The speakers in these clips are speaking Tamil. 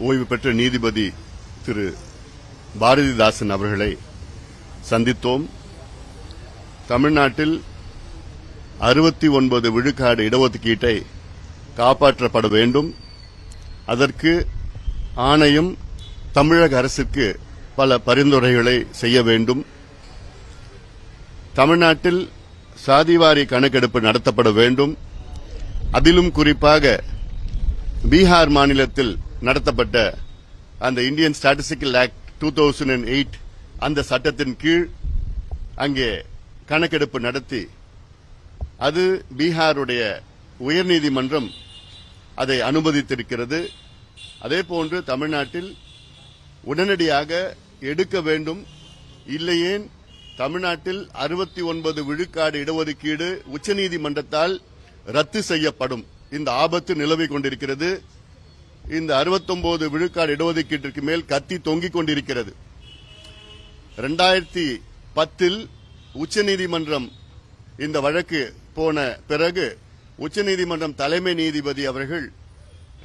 ஓய்வு பெற்ற நீதிபதி திரு பாரதிதாசன் அவர்களை சந்தித்தோம். தமிழ்நாட்டில் அறுபத்தி ஒன்பது விழுக்காடு இடஒதுக்கீட்டை காப்பாற்றப்பட வேண்டும். அதற்கு ஆணையம் தமிழக அரசுக்கு பல பரிந்துரைகளை செய்ய வேண்டும். தமிழ்நாட்டில் சாதிவாரி கணக்கெடுப்பு நடத்தப்பட வேண்டும். அதிலும் குறிப்பாக பீகார் மாநிலத்தில் நடத்தப்பட்ட அந்த Indian statistical act two thousand and eight அந்த சட்டத்தின் கீழ் அங்கே கணக்கெடுப்பு நடத்தி அது பீகாருடைய உயர்நீதிமன்றம் அதை அனுமதித்திருக்கிறது. அதேபோன்று தமிழ்நாட்டில் உடனடியாக எடுக்க வேண்டும். இல்லையேன் தமிழ்நாட்டில் அறுபத்தி ஒன்பது விழுக்காடு இடஒதுக்கீடு உச்சநீதிமன்றத்தால் ரத்து செய்யப்படும். இந்த ஆபத்து நிலவிக் கொண்டிருக்கிறது. இந்த 69 விழுக்காடு இடஒதுக்கீட்டிற்கு மேல் கத்தி தொங்கிக் கொண்டிருக்கிறது. ரெண்டாயிரத்தி பத்தில் உச்சநீதிமன்றம் இந்த வழக்கு போன பிறகு உச்சநீதிமன்றம் தலைமை நீதிபதி அவர்கள்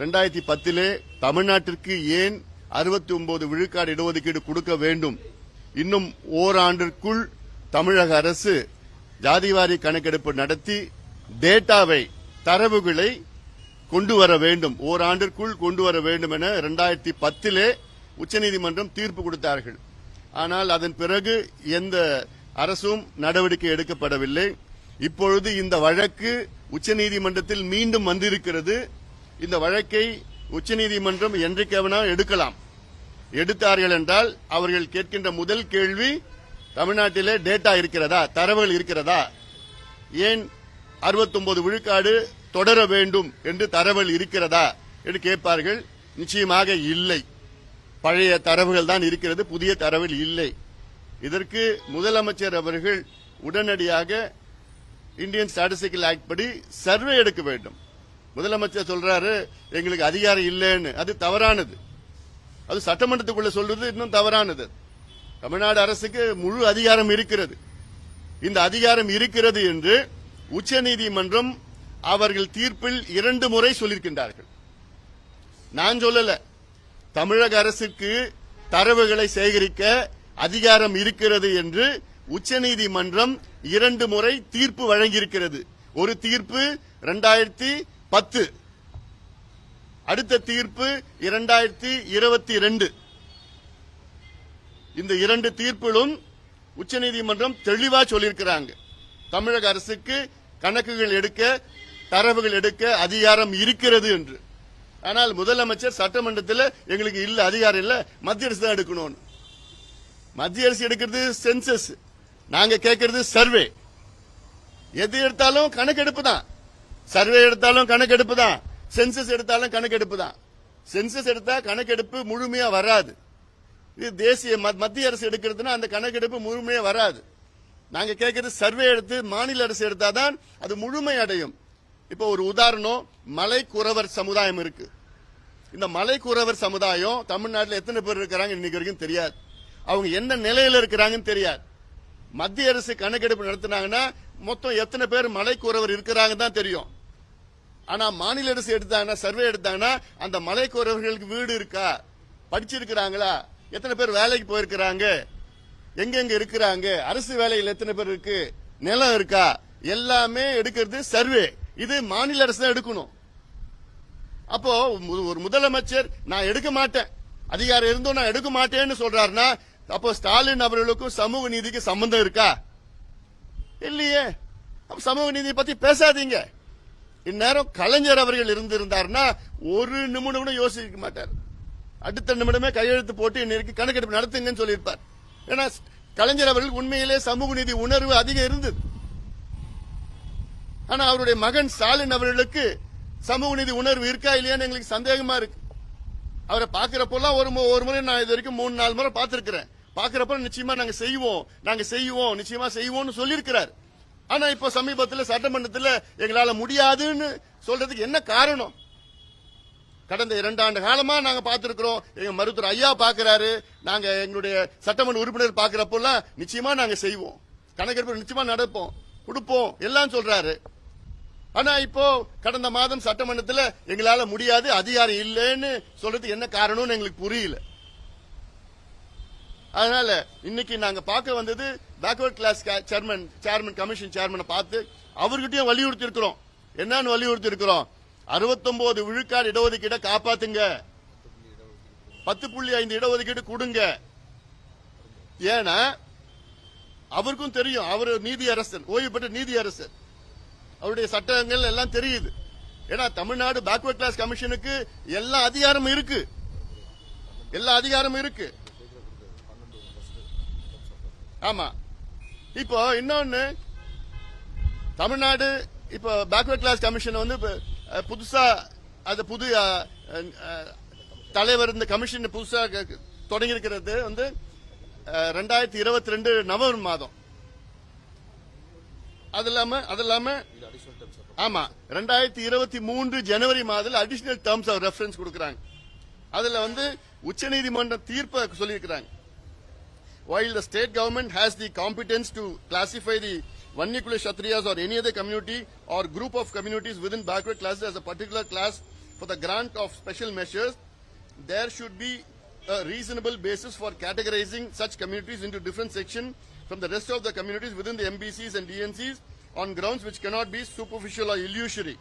ரெண்டாயிரத்தி பத்திலே தமிழ்நாட்டிற்கு ஏன் 69 விழுக்காடு இடஒதுக்கீடு கொடுக்க வேண்டும்? இன்னும் ஓராண்டிற்குள் தமிழக அரசு ஜாதிவாரி கணக்கெடுப்பு நடத்தி டேட்டாவை தரவுகளை கொண்டு வர வேண்டும். ஓராண்டிற்குள் கொண்டு வர வேண்டும் என இரண்டாயிரத்தி பத்திலே உச்சநீதிமன்றம் தீர்ப்பு கொடுத்தார்கள். ஆனால் அதன் பிறகு எந்த அரசும் நடவடிக்கை எடுக்கப்படவில்லை. இப்பொழுது இந்த வழக்கு உச்சநீதிமன்றத்தில் மீண்டும் வந்திருக்கிறது. இந்த வழக்கை உச்சநீதிமன்றம் என்றைக்கு வேணாலும் எடுக்கலாம். எடுத்தார்கள் என்றால் அவர்கள் கேட்கின்ற முதல் கேள்வி தமிழ்நாட்டிலே டேட்டா இருக்கிறதா? தரவுகள் இருக்கிறதா? ஏன் 69 விழுக்காடு தொடர வேண்டும் என்று தரவுகள் இருக்கிறதா என்று கேட்பார்கள். நிச்சயமாக இல்லை. பழைய தரவுகள் தான் இருக்கிறது புதிய தரவுகள் இல்லை. இதற்கு முதலமைச்சர் அவர்கள் உடனடியாக இந்தியன் ஸ்டாட்டிஸ்டிக்கல் ஆக்ட் படி சர்வே எடுக்க வேண்டும். முதலமைச்சர் சொல்றாரு எங்களுக்கு அதிகாரம் இல்லைன்னு. அது தவறானது. அது சட்டமன்றத்துக்குள்ள சொல்றது இன்னும் தவறானது. தமிழ்நாடு அரசுக்கு முழு அதிகாரம் இருக்கிறது. இந்த அதிகாரம் இருக்கிறது என்று உச்சநீதிமன்றம் அவர்கள் தீர்ப்பில் இரண்டு முறை சொல்லியிருக்கின்றார்கள். நான் சொல்லல. தமிழக அரசுக்கு தரவுகளை சேகரிக்க அதிகாரம் இருக்கிறது என்று உச்சநீதிமன்றம் இரண்டு முறை தீர்ப்பு வழங்கியிருக்கிறது. ஒரு தீர்ப்பு இரண்டாயிரத்தி பத்து. அடுத்த தீர்ப்பு இரண்டாயிரத்தி இருபத்தி ரெண்டு. இந்த இரண்டு தீர்ப்பிலும் உச்சநீதிமன்றம் தெளிவா சொல்லியிருக்கிறாங்க. தமிழக அரசுக்கு கணக்குகள் எடுக்க தரவுகள் எடுக்க அதிகாரம் இருக்கிறது என்று. ஆனால் முதலமைச்சர் சட்டமன்றத்தில் எங்களுக்கு இல்ல அதிகாரம் இல்ல மத்திய அரசு தான் எடுக்கணும்னு. மத்திய அரசு எடுக்கிறது சென்சஸ். நாங்க கேட்கறது சர்வே. எது எடுத்தாலும் கணக்கெடுப்பு தான். சர்வே எடுத்தாலும் கணக்கெடுப்பு தான். சென்சஸ் எடுத்தாலும் கணக்கெடுப்பு தான். சென்சஸ் எடுத்தா கணக்கெடுப்பு முழுமையா வராது. இது தேசிய மத்திய அரசு எடுக்கிறதுனா அந்த கணக்கெடுப்பு முழுமையா வராது. நாங்க கேட்கறது சர்வே எடுத்து மாநில அரசு எடுத்தாதான் அது முழுமை அடையும். இப்போ ஒரு உதாரணம் மலை குறவர் சமுதாயம் இருக்கு. இந்த மலை குறவர் சமுதாயம் தமிழ்நாட்டில் எத்தனை பேர் இருக்கிறாங்க இன்னைக்கு வரைக்கும் தெரியாது. அவங்க என்ன நிலையில இருக்கிறாங்கன்னு தெரியாது. மத்திய அரசு கணக்கெடுப்பு நடத்தினாங்கன்னா மொத்தம் எத்தனை பேர் மலை குறவர் இருக்கிறாங்க தான் தெரியும். ஆனா மாநில அரசு எடுத்தாங்கன்னா சர்வே எடுத்தாங்கன்னா அந்த மலை குறவர்களுக்கு வீடு இருக்கா? படிச்சிருக்கிறாங்களா? எத்தனை பேர் வேலைக்கு போயிருக்கிறாங்க? எங்கெங்க இருக்கிறாங்க? அரசு வேலையில் எத்தனை பேர் இருக்கு? நிலம் இருக்கா? எல்லாமே எடுக்கிறது சர்வே. இது மாநில அரசு தான் எடுக்கணும். அப்போ ஒரு முதலமைச்சர் நான் எடுக்க மாட்டேன். அதிகாரம் இருந்தும் நான் எடுக்க மாட்டேன்னு சொல்றாருன்னா அப்போ ஸ்டாலின் அவர்களுக்கும் சமூக நீதிக்கு சம்பந்தம் இருக்கா? இல்லையே. சமூக நீதியை பத்தி பேசாதீங்க. இந்நேரம் கலைஞர் அவர்கள் இருந்திருந்தாருன்னா ஒரு நிமிடம் கூட யோசிக்க மாட்டார். அடுத்த நிமிடமே கையெழுத்து போட்டு இன்னைக்கு கணக்கெடுப்பு நடத்துங்கன்னு சொல்லியிருப்பார். ஏன்னா கலைஞர் அவர்கள் உண்மையிலே சமூக நீதி உணர்வு அதிகம் இருந்தது. ஆனா அவருடைய மகன் ஸ்டாலின் அவர்களுக்கு சமூக நீதி உணர்வு இருக்கா இல்லையான்னு எங்களுக்கு சந்தேகமா இருக்கு. அவரை பாக்குறப்பெல்லாம் ஒரு மு- ஒரு முறை நான் இது வரைக்கும் மூணு நாலு முறை பார்த்திருக்கிறேன். பாக்குறப்ப நிச்சயமா நாங்க செய்வோம். நாங்க செய்வோம். நிச்சயமா செய்வோம்னு சொல்லியிருக்கிறார். ஆனா இப்போ சமீபத்தில் சட்டமன்றத்தில் எங்களால முடியாதுன்னு சொல்றதுக்கு என்ன காரணம்? கடந்த இரண்டு ஆண்டு காலமா நாங்க பார்த்திருக்கிறோம். எங்க மருத்துவர் ஐயா பாக்குறாரு நாங்க எங்களுடைய சட்டமன்ற உறுப்பினர் பாக்குறப்பெல்லாம் நிச்சயமா நாங்க செய்வோம். கணக்கெடுப்பு நிச்சயமா நடப்போம். கொடுப்போம். எல்லாம் சொல்றாரு. ஆனா இப்போ கடந்த மாதம் சட்டமன்றத்தில் எங்களால முடியாது அதிகாரம் இல்லைன்னு சொல்றது என்ன காரணம்னு எங்களுக்கு புரியல. அதனால இன்னைக்கு நாங்க பார்க்க வந்தது backward class chairman chairman commission சேர்மனை பார்த்து அவர்கிட்டயும் வலியுறுத்தி இருக்கிறோம் என்னன்னு வலியுறுத்தி இருக்கிறோம் 69 விழுக்காடு இடஒதுக்கீடை காப்பாத்துங்க. பத்து புள்ளி ஐந்து இடஒதுக்கீடு கொடுங்க. ஏன்னா அவருக்கும் தெரியும் அவர் நீதி அரசர் ஓய்வு பெற்ற நீதி அரசர் அவருடைய சட்டங்கள் எல்லாம் தெரியுது. ஏன்னா தமிழ்நாடு பேக்வர்ட் கிளாஸ் கமிஷனுக்கு எல்லா அதிகாரமும் இருக்கு. எல்லா அதிகாரமும் இருக்கு. ஆமா. இப்போ இன்னொன்னு தமிழ்நாடு இப்போ பேக்வர்ட் கிளாஸ் கமிஷன் வந்து புதுசா அது புது தலைவர் இந்த கமிஷன் புதுசா தொடங்கி இருக்கிறது வந்து ரெண்டாயிரத்தி இருபத்தி ரெண்டு நவம்பர் மாதம். அது இல்லாம அது இல்லாம ஆமா ரெண்டாயிரத்தி இருபத்தி மூன்று ஜனவரி மாதத்தில் அடிஷனல் டேர்ம்ஸ் ஆஃப் ரெஃபரன்ஸ் கொடுக்கறாங்க அதுல வந்து உச்சநீதிமன்ற தீர்ப்பை சொல்லியிருக்கிறாங்க while the state government has the competence to classify the Vannikula Kshatriyas or any other community or group of communities within backward classes as a particular class for the grant of special measures, there should be a reasonable basis for categorizing such communities into different sections from the rest of the communities within the MBCs and DNCs on grounds which cannot be superficial or illusory.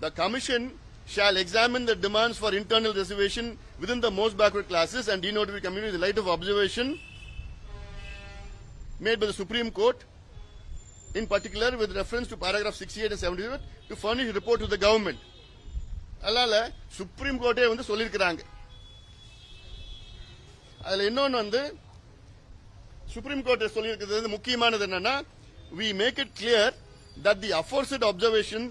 The Commission shall examine the demands for internal reservation within the most backward classes and denoted communities in the light of observation made by the Supreme Court, in particular with reference to paragraph 68 and 78, to furnish a report to the government. அதனால சுப்ரீம் கோர்ட்டே வந்து சொல்லியிருக்கிறாங்க அதில் இன்னொன்று வந்து சுப்ரீம் கோர்ட் சொல்லியிருக்கிறது வந்து முக்கியமானது என்னன்னா we make it clear that the aforesaid observation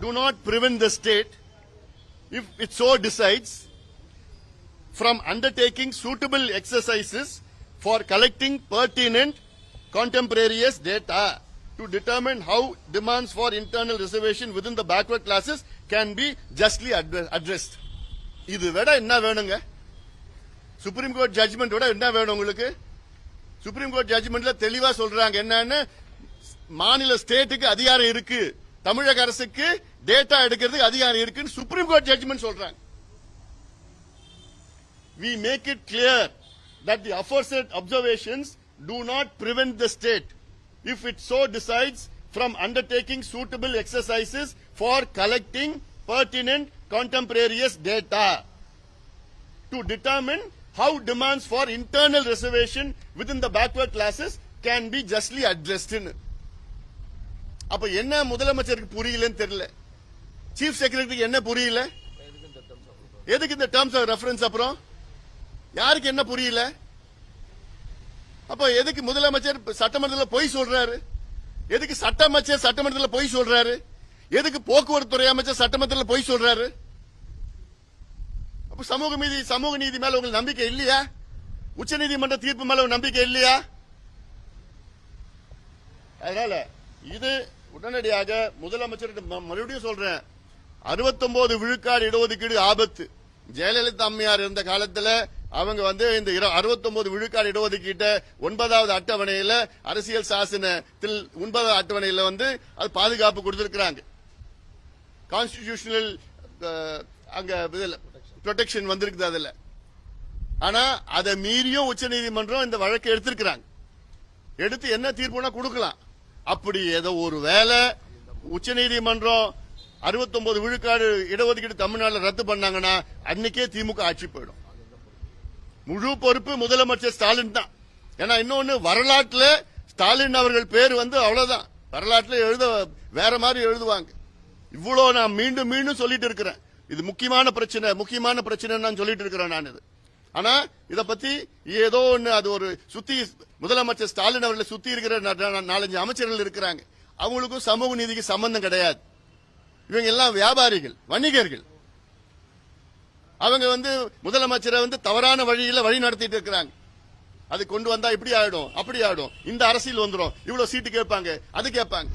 do not prevent the state if it so decides from undertaking suitable exercises for collecting pertinent contemporaneous data to determine how demands for internal reservation within the backward classes can be justly addre- addressed. இது விட என்ன வேணுங்க சுப்ரீம் கோர்ட் ஜட்ஜ்மெண்ட் விட என்ன வேணும் உங்களுக்கு சுப்ரீம் கோர்ட் ஜட்ஜ்மெண்ட்ல தெளிவா சொல்றாங்க என்னன்னு மாநில ஸ்டேட்டுக்கு அதிகாரம் இருக்கு தமிழக அரசுக்கு டேட்டா எடுக்கிறதுக்கு அதிகாரம் இருக்குன்னு சுப்ரீம் கோர்ட் ஜட்ஜ்மெண்ட் சொல்றாங்க we make it clear that the aforesaid observations do not prevent the state, if it so decides, from undertaking suitable exercises for collecting pertinent contemporaneous data to determine how demands for internal reservation within the backward classes can be justly addressed in. அப்ப என்ன முதலமைச்சருக்கு புரியலன்னு தெரியல. சீஃப் செக்ரட்டரிக்கு என்ன புரியல? எதுக்கு இந்த டேர்ம்ஸ் ஆஃப் ரெஃபரன்ஸ் அப்புறம்? யாருக்கு என்ன புரியல? அப்ப எதுக்கு முதலமைச்சர் சட்டமன்றத்தில் பொய் சொல்றாரு? எதுக்கு சட்ட அமைச்சர் சட்டமன்றத்தில் பொய் சொல்றாரு? எதுக்கு போக்குவரத்து துறை அமைச்சர் சட்டமன்றத்தில் பொய் சொல்றாரு? சமூக நீதி சமூக நீதி மேல உங்களுக்கு நம்பிக்கை இல்லையா? உச்சநீதிமன்ற தீர்ப்பு மேல நம்பிக்கை இல்லையா? அதனால இது உடனடியாக முதலமைச்சர் மறுபடியும் சொல்றேன். 69 விழுக்காடு இடஒதுக்கீடு ஆபத்து. ஜெயலலிதா அம்மையார் இருந்த காலத்துல அவங்க வந்து இந்த அறுபத்தொன்பது விழுக்காடு இடஒதுக்கீட்ட ஒன்பதாவது அட்டவணையில அரசியல் சாசனத்தில் ஒன்பதாவது அட்டவணையில வந்து அது பாதுகாப்பு கொடுத்திருக்கிறாங்க. கான்ஸ்டிடியூஷனல் அங்க ப்ரொடெக்ஷன் வந்திருக்குது அதுல. ஆனா அதை மீறியும் உச்சநீதிமன்றம் இந்த வழக்கை எடுத்திருக்கிறாங்க. எடுத்து என்ன தீர்ப்புனா கொடுக்கலாம். அப்படி ஏதோ ஒரு வேலை உச்சநீதிமன்றம் 69 விழுக்காடு இடஒதுக்கீடு தமிழ்நாட்டில் ரத்து பண்ணாங்கன்னா அன்னைக்கே திமுக ஆட்சி போயிடும். முழு பொறுப்பு முதலமைச்சர் ஸ்டாலின் தான். ஏன்னா இன்னொன்னு வரலாற்றுல ஸ்டாலின் அவர்கள் பேர் வந்து அவ்வளவுதான். வரலாற்றுல எழுத வேற மாதிரி எழுதுவாங்க. இவ்வளவு நான் மீண்டும் மீண்டும் சொல்லிட்டு இருக்கிறேன். இது முக்கியமான பிரச்சனை முக்கியமான பிரச்சனை சொல்லிட்டு இருக்கிறேன் நான் இது. ஆனா இத பத்தி ஏதோ ஒண்ணு அது ஒரு சுத்தி முதலமைச்சர் ஸ்டாலின் அவர்களை சுத்தி இருக்கிற நாலஞ்சு அமைச்சர்கள் இருக்கிறாங்க. அவங்களுக்கும் சமூக நீதிக்கு சம்பந்தம் கிடையாது. இவங்க எல்லாம் வியாபாரிகள் வணிகர்கள். அவங்க வந்து முதலமைச்சரை வந்து தவறான வழியில வழி நடத்திட்டு இருக்கிறாங்க. அது கொண்டு வந்தா இப்படி ஆயிடும் அப்படி ஆயிடும். இந்த அரசியல் வந்துரும். இவ்வளவு சீட்டு கேட்பாங்க அது கேட்பாங்க.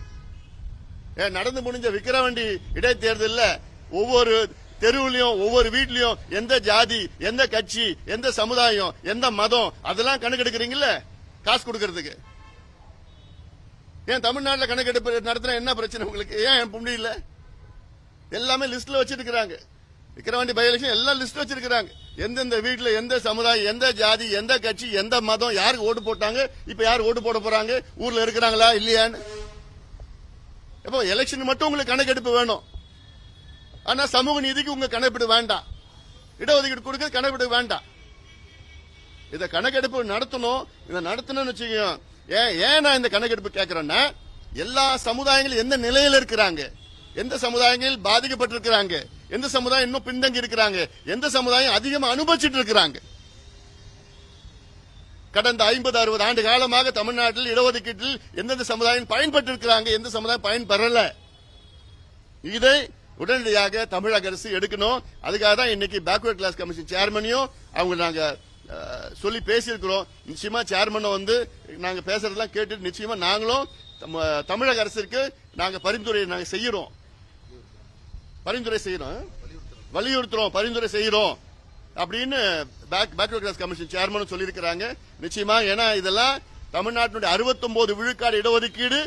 ஏன் நடந்து முடிஞ்ச விக்கிரவண்டி இடைத்தேர்தல்ல ஒவ்வொரு தெருவுலயும் ஒவ்வொரு வீட்லயும் எந்த ஜாதி எந்த கட்சி எந்த சமுதாயம் எந்த மதம் அதெல்லாம் கணக்கெடுக்கிறீங்கல்ல? காசு கொடுக்கறதுக்கு. ஏன் தமிழ்நாட்டில் கணக்கெடுப்பு நடத்தினா என்ன பிரச்சனை உங்களுக்கு? ஏன் முடியல எல்லாமே லிஸ்ட்ல வச்சிருக்கிறாங்க. விக்கிரவாண்டி பை எலெக்ஷன் எல்லாம் லிஸ்ட் வச்சிருக்கிறாங்க. எந்தெந்த வீட்டுல எந்த சமுதாயம் எந்த ஜாதி எந்த கட்சி எந்த மதம் யாருக்கு ஓட்டு போட்டாங்க இப்ப யார் ஓட்டு போட போறாங்க ஊர்ல இருக்கிறாங்களா இல்லையான்னு? இப்போ எலெக்ஷன் மட்டும் உங்களுக்கு கணக்கெடுப்பு வேணும். ஆனா சமூக நீதிக்கு உங்க கணக்கெடுப்பு வேண்டாம். இடஒதுக்கீடு கொடுக்க கணக்கெடுப்பு வேண்டாம். இத கணக்கெடுப்பு நடத்தணும். இதை நடத்தணும்னு வச்சுக்கோங்க. ஏன் ஏன் நான் இந்த கணக்கெடுப்பு கேட்கிறேன்னா எல்லா சமுதாயங்களும் எந்த நிலையில இருக்கிறாங்க? எந்த சமுதாயங்களில் பாதிக்கப்பட்டிருக்கிறாங்க? எந்த சமுதாயம் இன்னும் பின்தங்கி இருக்கிறாங்க? எந்த சமுதாயம் அதிகமாக அனுபவிச்சுட்டு இருக்கிறாங்க? கடந்த ஐம்பது அறுபது ஆண்டு காலமாக தமிழ்நாட்டில் இடஒதுக்கீட்டில் எந்தெந்த சமுதாயம் பயன்பட்டு இருக்கிறாங்க எந்த சமுதாயம் பயன்பெறல? இதை உடனடியாக தமிழக அரசு எடுக்கணும். அதுக்காக தான் இன்னைக்கு பேக்வர்ட் கிளாஸ் கமிஷன் சேர்மனையும் அவங்க நாங்க சொல்லி பேசியிருக்கிறோம். நிச்சயமா சேர்மனை வந்து நாங்க பேசுறதெல்லாம் கேட்டுட்டு நிச்சயமா நாங்களும் தமிழக அரசிற்கு நாங்க பரிந்துரை நாங்க செய்யறோம். பரிந்துரை செய்யறோம். வலியுறுத்துறோம். பரிந்துரை செய்யறோம். அப்படின்னு பேக் பேக்வர்ட் கிளாஸ் கமிஷன் சேர்மனும் சொல்லியிருக்கிறாங்க. நிச்சயமா ஏன்னா இதெல்லாம் தமிழ்நாட்டினுடைய 69 விழுக்காடு இடஒதுக்கீடு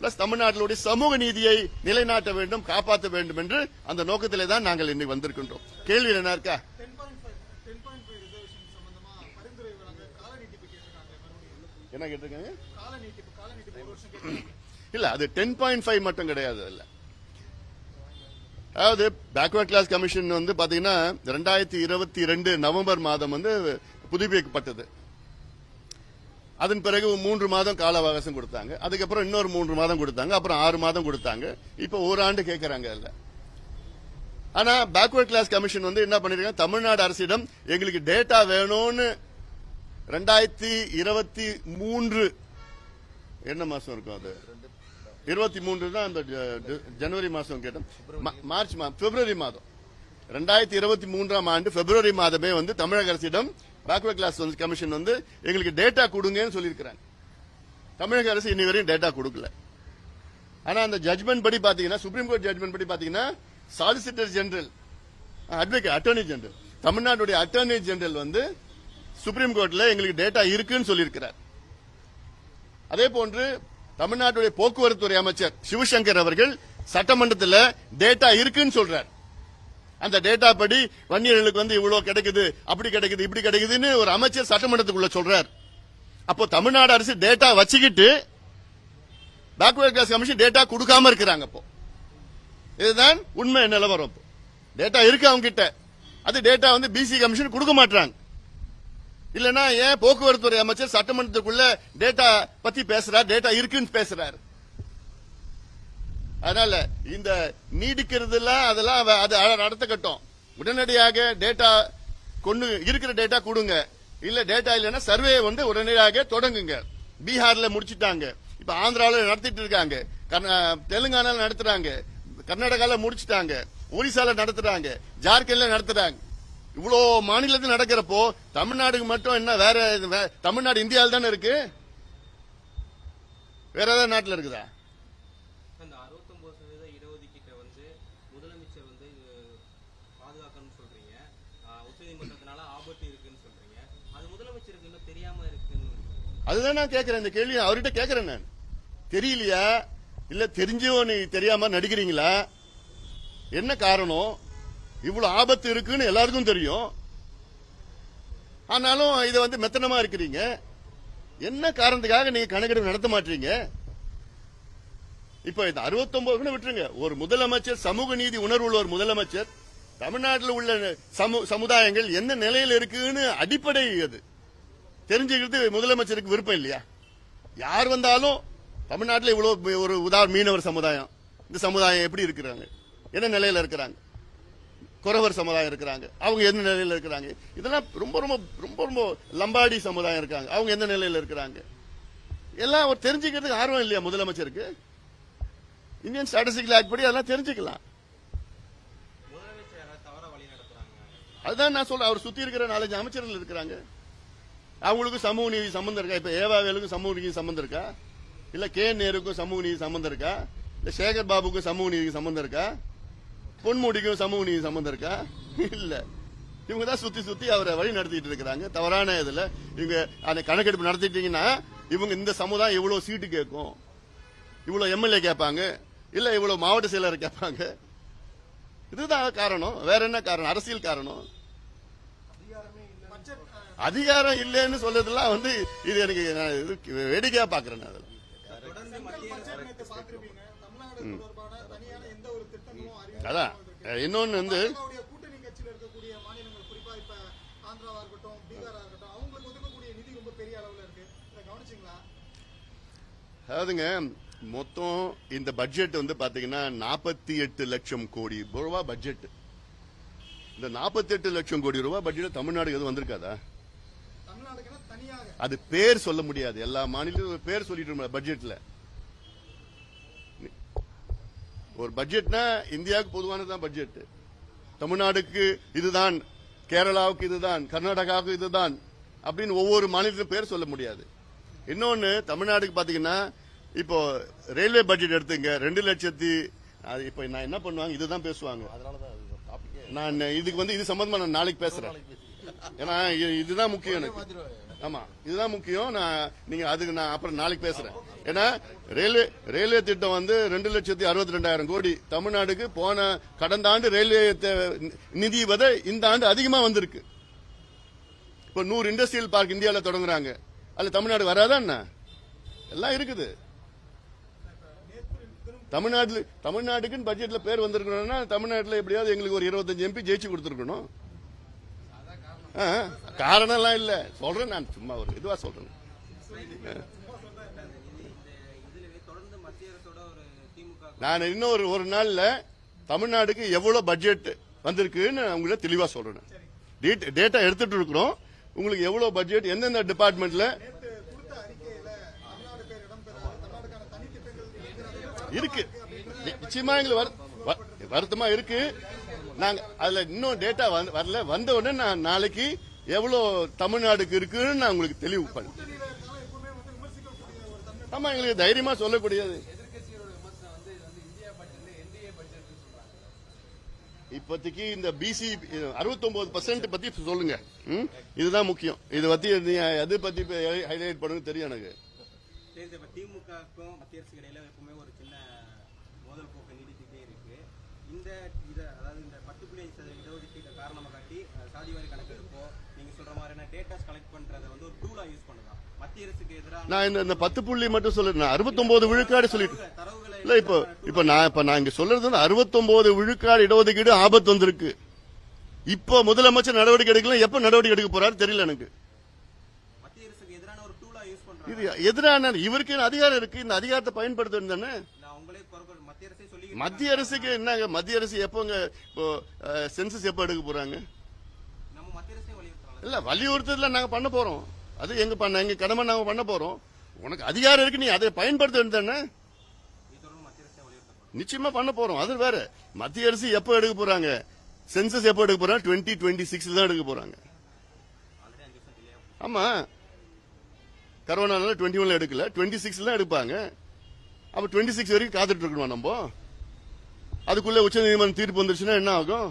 பிளஸ் தமிழ்நாட்டிலுடைய சமூக நீதியை நிலைநாட்ட வேண்டும் காப்பாற்ற வேண்டும் என்று அந்த நோக்கத்திலே தான் நாங்கள் இன்னைக்கு வந்திருக்கின்றோம். கேள்வி என்ன இருக்கா? என்ன கேட்டிருக்காங்க? இல்ல அது டென் பாயிண்ட் ஃபைவ் மட்டும் கிடையாது இல்ல அதாவது பேக்வர்ட் கிளாஸ் கமிஷன் வந்து பாத்தீங்கன்னா ரெண்டாயிரத்தி இருபத்தி ரெண்டு நவம்பர் மாதம் வந்து புதுப்பிக்கப்பட்டது. அதன் பிறகு மூன்று மாதம் கால அவகாசம் கொடுத்தாங்க. அதுக்கப்புறம் இன்னொரு மூன்று மாதம் கொடுத்தாங்க. அப்புறம் ஆறு மாதம் கொடுத்தாங்க. இப்போ ஒரு ஆண்டு கேட்கறாங்க இல்ல ஆனா பேக்வர்ட் கிளாஸ் கமிஷன் வந்து என்ன பண்ணிருக்காங்க? தமிழ்நாடு அரசிடம் எங்களுக்கு டேட்டா வேணும்னு ரெண்டாயிரத்தி இருபத்தி மூன்று என்ன மாசம் இருக்கும் அது? இருபத்தி மூன்று தான் அந்த ஜனவரி மாசம் கேட்டோம். மார்ச் மா- பிப்ரவரி மாதம். ரெண்டாயிரத்தி இருபத்தி மூன்றாம் ஆண்டு பிப்ரவரி மாதமே வந்து தமிழக அரசிடம் பேக்வர்ட் கிளாஸ் வந்து கமிஷன் வந்து எங்களுக்கு டேட்டா கொடுங்கன்னு சொல்லியிருக்கிறாங்க. தமிழக அரசு இன்னி வரையும் டேட்டா கொடுக்கல. ஆனா அந்த ஜட்மெண்ட் படி பாத்தீங்கன்னா சுப்ரீம் கோர்ட் ஜட்மெண்ட் படி பாத்தீங்கன்னா solicitor general advocate attorney general தமிழ்நாட்டுடைய அட்டர்னி ஜெனரல் வந்து சுப்ரீம் கோர்ட்ல எங்களுக்கு டேட்டா இருக்குன்னு சொல்லியிருக்கிறார். அதே போன்று தமிழ்நாட்டுடைய போக்குவரத்து துறை அமைச்சர் சிவசங்கர் அவர்கள் சட்டமன்றத்தில் டேட்டா இருக்குன்னு சொல்றார். அந்த டேட்டா படி வன்னியர்களுக்கு வந்து இவ்வளவு கிடைக்குது அப்படி கிடைக்குது இப்படி கிடைக்குதுன்னு ஒரு அமைச்சர் சட்டமன்றத்துக்குள்ள சொல்றார். அப்போ தமிழ்நாடு அரசு டேட்டா வச்சுக்கிட்டு பேக்வர்ட் கிளாஸ் கமிஷன் டேட்டா கொடுக்காம இருக்கிறாங்க அப்போ இதுதான் உண்மை நிலவரம் இப்போ. டேட்டா இருக்கு அவங்க கிட்ட அது டேட்டா வந்து பிசி கமிஷன் கொடுக்க மாட்டாங்க இல்லனா ஏன் போக்குவரத்து துறை அமைச்சர் சட்டமன்றத்துக்குள்ள டேட்டா பத்தி பேசுறாரு? டேட்டா இருக்குன்னு பேசுறாரு. அதனால இந்த நீடிக்கிறதுலாம் அதெல்லாம் அது அ- அடுத்த கட்டம் உடனடியாக டேட்டா கொண்டு இருக்கிற டேட்டா கொடுங்க. இல்ல டேட்டா இல்லைன்னா சர்வே வந்து உடனடியாக தொடங்குங்க. பீகார்ல முடிச்சிட்டாங்க. இப்ப ஆந்திரால நடத்திட்டு இருக்காங்க. தெலுங்கானால நடத்துறாங்க. கர்நாடகால முடிச்சிட்டாங்க. ஒரிசால நடத்துறாங்க. ஜார்க்கண்ட்ல நடத்துறாங்க. இவ்வளோ மாநிலத்தில் நடக்கிறப்போ தமிழ்நாடுக்கு மட்டும் என்ன வேற தமிழ்நாடு இந்தியாவில் தானே இருக்கு? வேற ஏதாவது நாட்டில் இருக்குதா அந்த 69% சதவீத இடஒதுக்கீட்டை வந்து முதலமைச்சர் வந்து அஹ், பாதுகாக்கணும்னு சொல்றீங்க அஹ், உச்சநீதிமன்றத்தினால ஆபத்து இருக்குன்னு சொல்றீங்க அது முதலமைச்சருக்கு இன்னும் தெரியாம இருக்குன்னு அதுதான் நான் கேட்கிறேன் இந்த கேள்வி அவர்கிட்ட கேட்கிறேன் நான். தெரியலையா? இல்ல தெரிஞ்சோ நீ தெரியாம நடிக்கிறீங்களா? என்ன காரணம்? இவ்வளவு ஆபத்து இருக்குன்னு எல்லாருக்கும் தெரியும். ஆனாலும் இதை வந்து மெத்தனமா இருக்கிறீங்க. என்ன காரணத்துக்காக நீங்க கணக்கெடுப்பு நடத்த மாட்டீங்க? இப்ப இந்த 69 விட்டுருங்க. ஒரு முதலமைச்சர் சமூக நீதி உணர்வு உள்ள ஒரு முதலமைச்சர் தமிழ்நாட்டில் உள்ள சமு- சமுதாயங்கள் என்ன நிலையில் இருக்குன்னு அடிப்படை அது. தெரிஞ்சுக்கிறது முதலமைச்சருக்கு விருப்பம் இல்லையா? யார் வந்தாலும் தமிழ்நாட்டில் இவ்வளவு ஒரு உதாரண மீனவர் சமுதாயம் இந்த சமுதாயம் எப்படி இருக்கிறாங்க? என்ன நிலையில இருக்கிறாங்க? குறவர் சமுதாயம் இருக்கிறாங்க. அவங்க எந்த நிலையில இருக்கிறாங்க? இதெல்லாம் ரொம்ப ரொம்ப ரொம்ப ரொம்ப லம்பாடி சமுதாயம் இருக்காங்க. அவங்க எந்த நிலையில இருக்கிறாங்க? எல்லாம் அவர் தெரிஞ்சுக்கிறதுக்கு ஆர்வம் இல்லையா முதலமைச்சருக்கு? இந்தியன் ஸ்டாட்டிஸ்டிக்கல் ஆக்ட் படி அதெல்லாம் தெரிஞ்சுக்கலாம். அதுதான் நான் சொல்றேன். அவர் சுத்தி இருக்கிற நாலஞ்சு அமைச்சர்கள் இருக்கிறாங்க. அவங்களுக்கும் சமூக நீதி சம்பந்தம் இருக்கா? இப்ப ஏவாவேலுக்கும் சமூக நீதி சம்பந்தம் இருக்கா? இல்ல கே நேருக்கும் சமூக நீதி சம்பந்தம் இருக்கா? இல்ல சேகர் பாபுக்கும் சமூக நீதி சம்பந்தம் இருக்கா? பொன்முடிக்கும் சமூக நீதி சம்பந்தம் இருக்கா? இல்ல. இவங்க தான் சுத்தி சுத்தி அவரை வழி நடத்திட்டு இருக்கிறாங்க. தவறான இதுல இவங்க அந்த கணக்கெடுப்பு நடத்திட்டீங்கன்னா இவங்க இந்த சமுதாயம் இவ்வளோ சீட்டு கேட்கும். இவ்வளவு எம்எல்ஏ கேட்பாங்க. இல்ல இவ்வளவு மாவட்ட செயலர் கேட்பாங்க. இதுதான் காரணம். வேற என்ன காரணம்? அரசியல் காரணம். அதிகாரம் இல்லைன்னு சொல்றதெல்லாம் வந்து இது எனக்கு நான் வேடிக்கையா பாக்குறேன் திட்டங்களும் அதான். இன்னொன்னு வந்து அதாவதுங்க மொத்தம் இந்த பட்ஜெட் வந்து பாத்தீங்கன்னா நாற்பத்தி எட்டு லட்சம் கோடி ரூபாய் பட்ஜெட் இந்த நாற்பத்தி எட்டு லட்சம் கோடி ரூபாய் பட்ஜெட் தமிழ்நாடு எதுவும் வந்திருக்காதா? அது பேர் சொல்ல முடியாது. எல்லா மாநிலத்திலும் பேர் சொல்லிட்டு இருக்கோம் பட்ஜெட்ல ஒரு பட்ஜெட்னா இந்தியாவுக்கு பொதுவானதுதான் பட்ஜெட் தமிழ்நாடுக்கு இதுதான் கேரளாவுக்கு இதுதான் கர்நாடகாவுக்கு இதுதான் அப்படின்னு ஒவ்வொரு மாநிலத்திலும் பேர் சொல்ல முடியாது. இன்னொன்னு தமிழ்நாடுக்கு பாத்தீங்கன்னா இப்போ ரயில்வே பட்ஜெட் எடுத்துங்க ரெண்டு லட்சத்தி இப்போ நான் என்ன பண்ணுவாங்க இதுதான் பேசுவாங்க. நான் இதுக்கு வந்து இது சம்பந்தமா நான் நாளைக்கு பேசுறேன். ஏன்னா இது- இதுதான் முக்கியம் எனக்கு. ஆமா. இதுதான் முக்கியம். நான் நீங்க அதுக்கு நான் அப்புறம் நாளைக்கு பேசுறேன். ஏன்னா ரயில்வே ரயில்வே திட்டம் வந்து ரெண்டு லட்சத்தி அறுபத்தி ரெண்டாயிரம் கோடி. தமிழ்நாடுக்கு போன கடந்த ஆண்டு ரயில்வே நிதி வித இந்த ஆண்டு அதிகமா வந்திருக்கு. இப்போ நூறு இண்டஸ்ட்ரியல் பார்க் இந்தியாவில் தொடங்குறாங்க. அதுல தமிழ்நாடு வராதா என்ன? எல்லாம் இருக்குது. தமிழ்நாட்டில் தமிழ்நாட்டுக்குன்னு பட்ஜெட்ல பேர் வந்திருக்கணும்னா தமிழ்நாட்டுல எப்படியாவது எங்களுக்கு ஒரு இருபத்தஞ்சு எம்பி ஜெயிச்சு கொடுத்துருக்கணும். காரணம் எல்லாம் இல்ல. சொல்றேன் நான் சும்மா ஒரு இதுவா சொல்றேன். நான் இன்னும் ஒரு ஒரு நாள்ல தமிழ்நாடுக்கு எவ்வளவு பட்ஜெட் வந்திருக்குன்னு நான் தெளிவா சொல்றேன் டேட்டா எடுத்துட்டு இருக்கிறோம். உங்களுக்கு எவ்வளவு பட்ஜெட் எந்தெந்த டிபார்ட்மெண்ட்ல இருக்கு. நிச்சயமா எங்களுக்கு வரு- வருத்தமா இருக்கு. நாங்க அதுல இன்னும் டேட்டா வரல. வந்த உடனே நான் நாளைக்கு எவ்வளவு தமிழ்நாடுக்கு இருக்குன்னு நான் உங்களுக்கு தெளிவு பண்ணேன் ஆமா எங்களுக்கு தைரியமா சொல்லக்கூடியது. இப்போதைக்கு இந்த பிசி 69% பர்சன்ட் பத்தி சொல்லுங்க. ம்? இதுதான் முக்கியம். இது பத்தி நீங்க எது பத்தி ஹைலைட் பண்ணுங்க தெரியும் எனக்கு. திமுக மத்திய அரசு இடையில எப்பவுமே ஒரு சின்ன மோதல் போக்கு நீடிச்சுட்டே இருக்கு இந்த இத அதாவது இந்த பத்து புள்ளி அஞ்சு சதவீத இடஒதுக்கீட்டை காரணமா காட்டி அஹ், சாதிவாரி கணக்கெடுப்போ நீங்க சொல்ற மாதிரியான டேட்டாஸ் கலெக்ட் பண்றதை வந்து ஒரு டூலா யூஸ் பண்ணலாம் மத்திய அரசுக்கு எதிராக நான் இந்த பத்து புள்ளி மட்டும் சொல்லிருந்தேன் அறுபத்தொன்பது விழுக்காடு சொல்லிட்டு இல்ல இப்போ இப்ப நான் இப்ப நான் இங்க சொல்றது வந்து அறுபத்தொன்பது விழுக்காடு இடஒதுக்கீடு ஆபத்து வந்திருக்கு. இப்போ முதலமைச்சர் நடவடிக்கை எடுக்கல எப்ப நடவடிக்கை எடுக்க போறாரு தெரியல எனக்கு. இது எதிரான இவருக்கு அதிகாரம் இருக்கு? இந்த அதிகாரத்தை பயன்படுத்தணும் தானே? மத்திய அரசுக்கு என்னங்க மத்திய அரசு எப்போங்க இப்போ சென்சஸ் எப்போ எடுக்க போறாங்க நம்ம மத்திய அரசே வலியுறுத்தலாம் இல்ல வலியுறுத்தல நாங்க பண்ண போறோம். அது எங்க பண்ண எங்க கடமை நாங்க பண்ண போறோம். உனக்கு அதிகாரம் இருக்கு நீ அதை பயன்படுத்த வேண்டியதானே நிச்சயமா பண்ண போறோம். அது வேற. மத்திய அரசு எப்போ எடுக்க போறாங்க? சென்சஸ் எப்போ எடுக்க போறாங்க? டுவெண்ட்டி டுவெண்ட்டி சிக்ஸ் தான் எடுக்க போறாங்க. ஆமாம் ஆமா. கரோனால டுவெண்ட்டி ஒன்ல எடுக்கல. டுவெண்ட்டி சிக்ஸ் தான் எடுப்பாங்க. அப்ப டுவெண்ட்டி சிக்ஸ் வரைக்கும் காத்துட்டு இருக்கணும் நம்ம? அதுக்குள்ள உச்ச நீதிமன்றம் தீர்ப்பு வந்துருச்சுன்னா என்ன ஆகும்?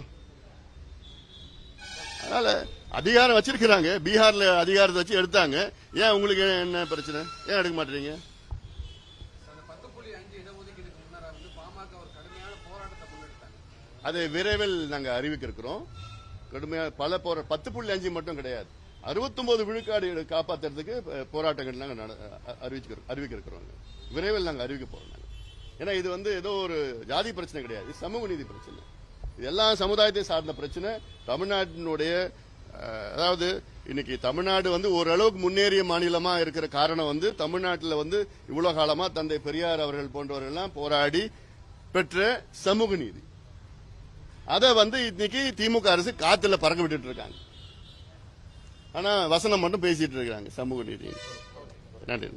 அதனால அதிகாரம் வச்சிருக்கிறாங்க. பீகார்ல அதிகாரத்தை வச்சு எடுத்தாங்க. ஏன் உங்களுக்கு என்ன பிரச்சனை? ஏன் எடுக்க மாட்டீங்க அதை விரைவில் நாங்கள் அறிவிக்க இருக்கிறோம் கடுமையாக பல போரா பத்து புள்ளி அஞ்சு மட்டும் கிடையாது. 69 விழுக்காடு காப்பாத்துறதுக்கு போராட்டங்கள் நாங்கள் நட- அறிவிக்க இருக்கிறோம் விரைவில் நாங்கள் அறிவிக்க போறோம் ஏன்னா இது வந்து ஏதோ ஒரு ஜாதி பிரச்சனை கிடையாது. சமூக நீதி பிரச்சனை. இது எல்லா சமுதாயத்தையும் சார்ந்த பிரச்சனை. தமிழ்நாட்டினுடைய அதாவது இன்னைக்கு தமிழ்நாடு வந்து ஓரளவுக்கு முன்னேறிய மாநிலமா இருக்கிற காரணம் வந்து தமிழ்நாட்டில் வந்து இவ்வளவு காலமா தந்தை பெரியார் அவர்கள் போன்றவர்கள் எல்லாம் போராடி பெற்ற சமூக நீதி. அதை வந்து இன்னைக்கு திமுக அரசு காத்துல பறக்க விட்டுட்டு இருக்காங்க. ஆனா வசனம் மட்டும் பேசிட்டு இருக்காங்க சமூக நீதி. நன்றி.